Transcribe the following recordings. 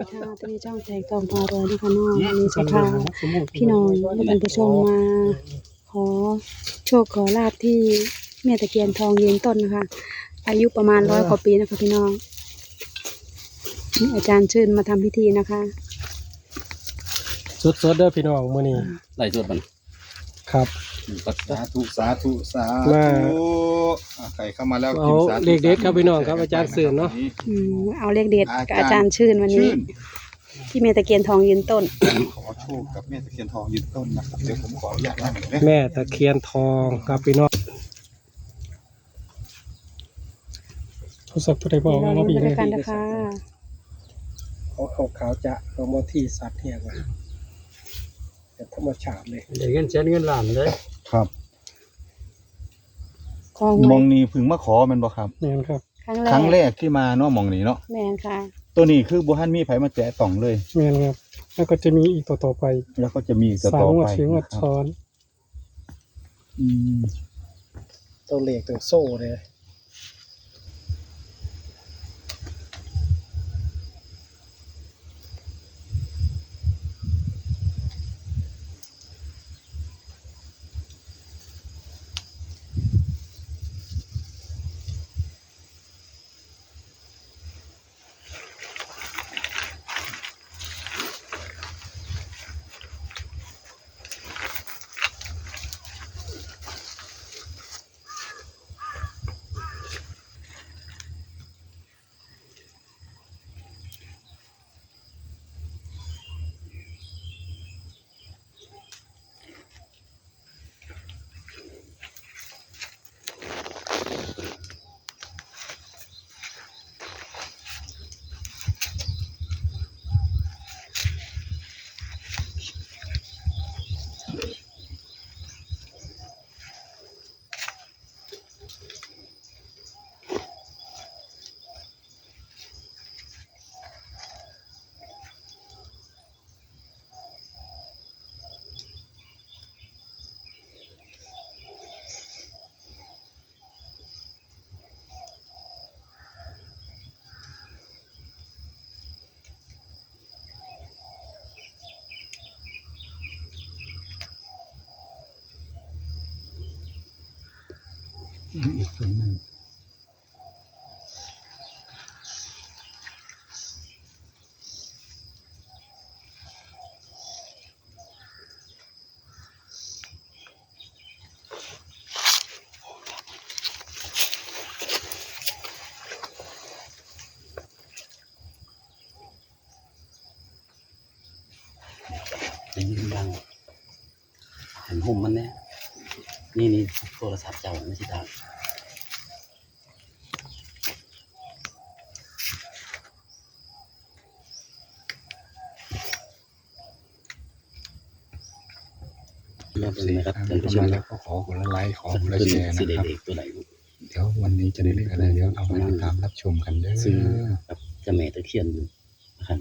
ดีค่ะตอนนี้ช่องแสงทองพารวยนะคะน้องวันนี้จะพาพี่น้องและท่านผู้ชมมา ขอโชคขอลาบที่แม่ตะเคียนทองยืนต้นนะคะ อายุประมาณร้อยกว่าปีนะคะพี่น้องนี่อาจารย์เชิญมาทำพิธีนะคะสดสดๆเด้อพี่น้องมื้อนี้ไล่สดมันครับ สาธุสาธุสามาธุอะใครเข้ามาแล้วเอาพิมพ์สาธุเลขเด็ดครับพี่น้องครับอาจารย์เสือเนาะ อืมเอาเลขเด็ดกับอาจารย์ชื่นวันนี้ ชื่นที่แม่ตะเคียนทองยืนต้น ขอโชคกับแม่ตะเคียนทองยืนต้นนะครับเดี๋ยวผมขออนุญาตนั่งหน่อยนะแม่ตะเคียนทองครับพี่น้องทดสอบผู้ใดบอกเราว่าลุ้นพี่ไปเลด้วยยกันนะคะเขาเอาขาวจะเอามาที่สัตว์เนี่ยมาแบบธรรมชาติเลย เดี๋ยวเงินเช็ดเงินล้านเลย ครับกองมไว้องนี้เพึ่งมาขอแมันบ่ครับนี่นครับครั้งแรครั้งแรกกที่มาเนาะมองนี้เนาะแม่นค่ะ ตัวนี้คือบุหันมีไผมาแจกต่องเลยนี่นครับ แล้วก็จะมีอีกต่อต่อๆไปแล้วก็จะมีอีกสามต่องวดไปถึงวดนะครับซ้อน อืมตัวเลขตัวโซ่เลย อีกส่วนหนึ่งจะยืนดังเห็นหุ่มมันเนี่ย นี่นี่โทรศัพท์เจ้าไม่ใช่ดังรอบนี้นะครับท่านผู้ชมแล้วก็ขอคนละไลค์ขอสักคนละตัวแชร์สีนะเด็ครับกตัวไหนเดี๋ยววันนี้จะได้เลขอะไรเดี๋ยวเอามาติดตามรับชมกันเด้ซื้ออกับเจะแม่ตะเคียนอยู่นะครับ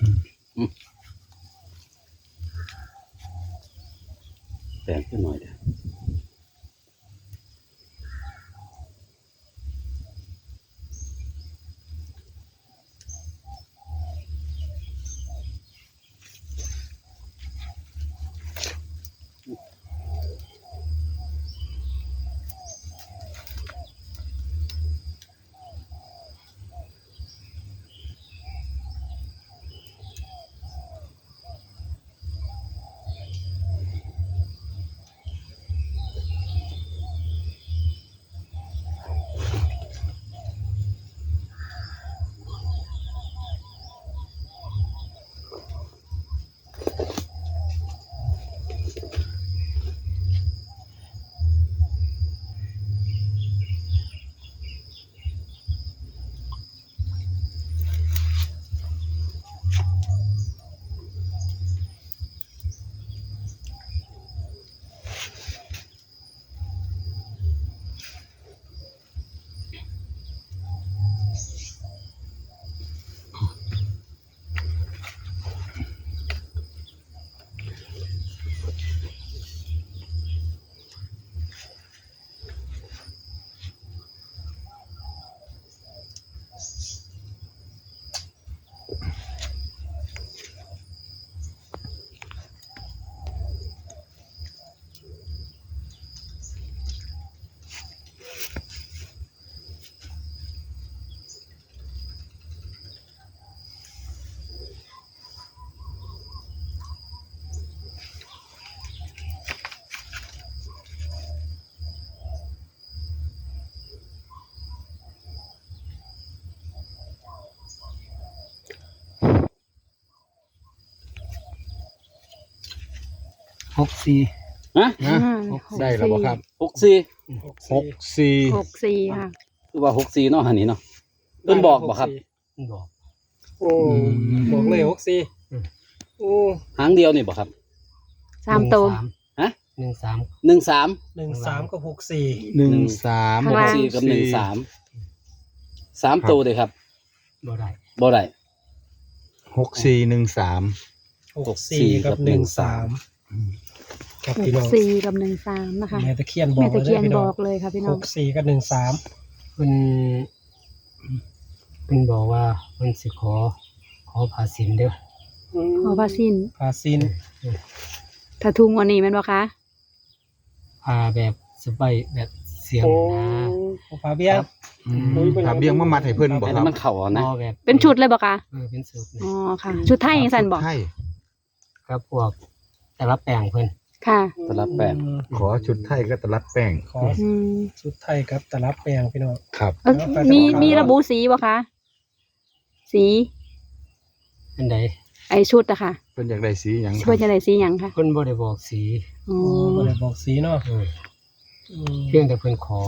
อืม อืม แปลงขึ้นหน่อยเดีย หกสี่ฮะอ่าได้แล้วบ่ครับหกสี่หกสี่หกสี่ค่ะ คือว่าหกสี่เนาะหันนี้เนาะ เพิ่นบอกบ่ครับมันบอกโอ้บอกเลยหกสี่อืมโอ้หางเดียวนี่บ่ครับสามตัว ฮะหนึ่งสามหนึ่งสามหนึ่งสามกับหกสี่หนึ่งสามข้างหล่กงสี่กับหนึ่งสามสามตัวเลยครับบ่ได้บ่ได้หกสี่หนึ่งสามหกสี่กับหนึ่งสาม ครับหพี่กน้องสี่กับหนึ่งสามนะคะแม่ตะเคียนบอแม่กตะเคียนพี่บน้องอกเลยค่ะพี่น้หองกสี่กับหนึ่งสามเพิ่นเพิ่นบอกว่าเพิ่นสิขอ ขอผ่าสินเด้อขอพาสิ้นพาซินถ้าทุ่งวันนี้แมันบ่คะผ่าแบบสบายแบบเสียงโอ้ นะโอ้พาเบี้ยอืมถ้าเบี้ยงมามัดให้เพิ่นบ่อันครันั้บนมันเข่าเอานะ บ่แบบเป็นชุดเลยบ่คะเออเป็นสูตรนะอ๋อค่ะ ชุดไทยยังสันบอกใช่ครับพวกแต่ละแปลงเพิ่น ค่ะตลับแปดอืมขอชุดไทยก็ตลัดแป้งขออืมชุดไทยครับตลับแปลงพี่น้อง ครับ เอ้ยแล้วไปมีต่อครับมีระบุสีบ่คะสี อันใดไอชุดอะค่ะเพิ่นอยากได้สีหยังคเพื่รัอบจะได้สีหยังค่ะเพิ่นบ่ได้บอกสีอ๋อโอ้บ่ได้บอกสีเนาะเอออืมเพียงแต่เพิ่นขอ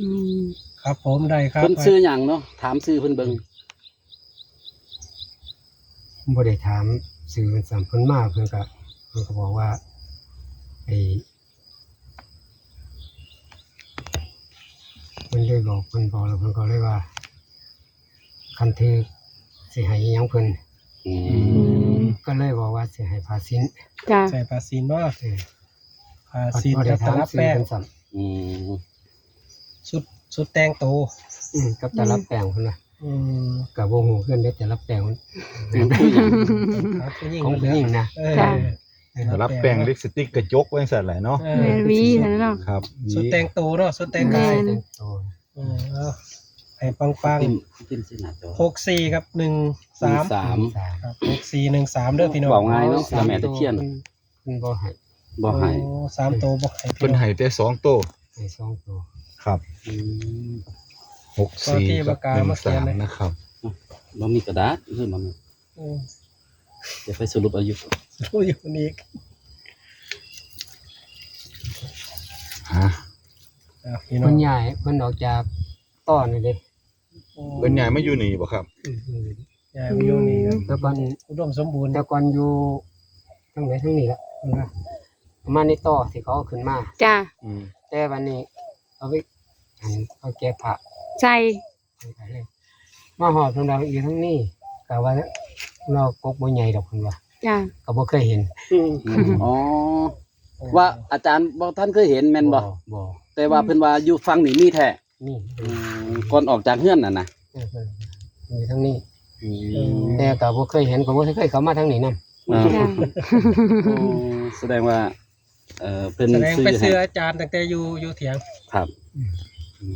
อืมครับผมได้ครับเพิ่นซื้อหยังเนาะถามซื้อเพิ่นเบิ่งบ่ได้ถามสื่อเพิ่นสั่งเพิ่นมาเพิ่นก็เพิ่นก็บอกว่า ไอ้เพิ่นเลยบอกเพิ่นบอกแล้วเพิ่นก็เลยว่า คันถือสิให้อิหยังเพิ่นอือืมมก็เลยบอกว่าสิให้พาสินจ้ะใส่พาซินเนาะเออพาซินบ่ได้กับตถามลับสื่อแป้งเพิ่นสั่งอืมชุดชุดแตงโตอืมกับแต่ละแปลงเพิ่นน่ะอืมก็บ่ฮู้เพิ่นได้แต่ละแปลงมันครับผู้หญิงของผู้หญิงนะ เออจ้ะ ตลับแป้งลิปสติกกระจกไว้สั่นแหละเนาะเอแมอนวีนั่นเนาะ ครับชุดแตงโตเนาะชุดแตงแม่กายนโอ้เออเอาให้ปังปังติ้มติ้มสิหน้าจอหกสี่ครับหนึ่งสามสามสามครับหกสี่หนึ่งสามเด้อพี่น้องบอกง่ายเนาะแล้วแม่ตะเคียนเพิ่นบ่ให้บ่ให้โอ้สามโตบอกให้พี่เพิ่นน้องให้แต่สองโตวให้สองตัวครับอืมหกสี่กับหนึ่งสามนะครับบ่มีกระดาษคือมันอืม เดี๋ยวไปสรุปอายุรู้อยู่คนนี้ฮะอะพี่น้อเพิ่งนย้ายเพิ่นออกจากต้อนนี่เด้เพิ่นย้ายมาอยู่นี่บ่ครับ ยายวิวนี่ครับแต่ก่อนอุดมสมบูรณ์แต่ก่อนอยู่ทั้งไหนทั้งนี้ละเพิ่นว่าประมาณในต่อที่เขาเอาขึ้นมา จ้ะอืมแต่วันนี้เอาไปอันเขาแก้ผ้าใช่ไปเลยมาหอดตรงเราอยู่ทั้งนี้กะว่า เรากกบ่ใหญ่ดอกเพิ่นว่าจ้ะก็บ่เคยเห็นอ๋อว่าอาจารย์บ่ท่านเคยเห็นแม่นบ่บ่แต่ว่าเพิ่นว่าอยู่ฝั่งนี้มีแท้นี่อืมก่อนออกจากเฮือนน่ะนะเออเพิ่นอยู่ทั้งนี้อืมแต่ก็บ่เคยเห็นก็บ่เคยเข้ามาทางนี้นํอ่าจ้ะอ๋อแสดงว่า เอ่อเป็นแสดงซื้อไปให้เสื้ออาจารย์ตั้งแต่อยู่อยู่เถียงครับ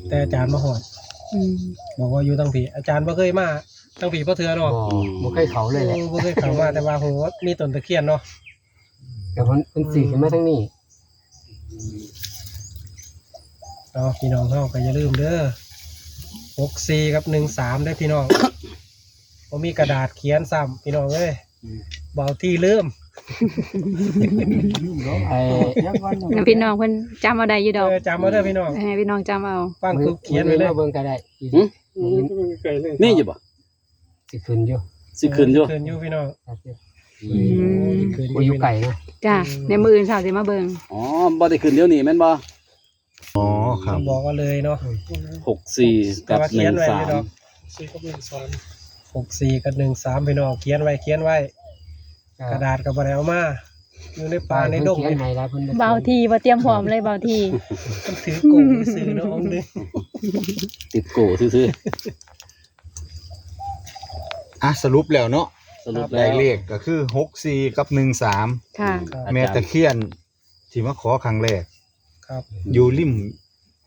แต่อาจารย์มาหอดอืมบอกว่าอยู่ตั้งผีอาจารย์บ่เคยมา ตั้งผีบ่เถื่อหรบ่อกบ่เคยเข้าเลยแหละบ่เคยเข้ามาแต่ว่าโหมีต้นตะเคียนเนาะแต่เพิ่นเพิ่นสิขึ้นมาทางนี้เนาะพี่น้องเฮาก็อย่าลืมเด้อหกสี่กับหนึ่งสามได้อพี่น้องบ่มีกระดาษเขียนซ้ำพี่น้องเอ้ยเบาที่ลืมไอ้งั้นพี่น้องเพิ่นจำเอาได้อยู่ดอกเออจำมาเด้อพี่น้องให้พี่น้องจำเอาฟังคือเขียนไว้เลย มาเบิ่งก็ได้หึมื้อนี้นี่อยู่บ่ สิขึ้นอยู่สิขึ้นอยู่ขึ้นอยู่พี่น้องครับอืมอืมขึ้นบ่อยู่ไกลนะจ้ะในมืออื่นสาวสิมาเบิ่งอ๋อบ่ได้ขึ้นเดี๋ยวนี้แม่นบ่อ๋อครับบอกว่าเลยเนาะหกสี่แต่กับว่าหเขียนึ่นงไว้สาพี่มน้องสี่กับหนึ่งสามหกสี่กับหนึ่งสามพี่น้องเขียนไว้เขียนไว้ กระดาษกับอะไรเอามาอยู่ในป่าในดงเขียนี่นให้แล้วเพิ่นเบาทีบ่เตรียมพร้อมเลยเบาทีมันถือโกงซื้อเนาะองค์นึงติดโกซื่อ อะสรุปแล้วเนาะๆสรุปได้แล้วเลขก็คือหกสี่กับหนึ่งสามค่ะแม่ตะเคียนที่มาขอครั้งแรก ครับอยู่ริม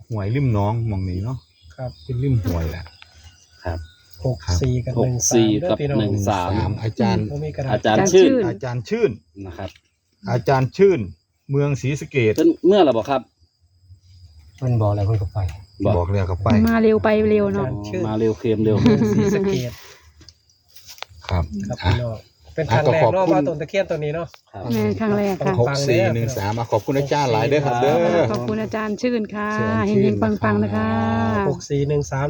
ห่วยริมหน้องหมองนี้เนาะครับเป็นริมห่วยแหละ ครับหกสี่กับหหกนึ่งสี่สามกับเด้อพี่น้องหนึ่งสามอาจารย์บ่มีกระดาษอาจารย์อาจารย์ชื่นชื่นอาจารย์ชื่น นะครับอาจารย์ชื่น เมืองศรีสะเกดเป็นเมื่อไหร่บ่ครับเพิ่นบอกแล้วเพิ่นก็ไป บอกแล้วก็ไป มาเร็วไปเร็วอ๋อเนาะมาเร็วเค็มเร็วเมืองศรีสะเกด ครับครับอะพี่น้องเป็นครั้งแรกอะก็ขอบเนาะคุณว่าต้นตะเคียนตัวนี้เนาะ ครับ แม่ครั้งแรกค่ะ หกสี่หนึ่งสามขอบคุณอาจารย์หลายเด้อครับเด้อ ขอบคุณอาจารย์ชื่นค่ะเชิญเฮชื่งนๆปังๆนะคะ หกสี่หนึ่งสาม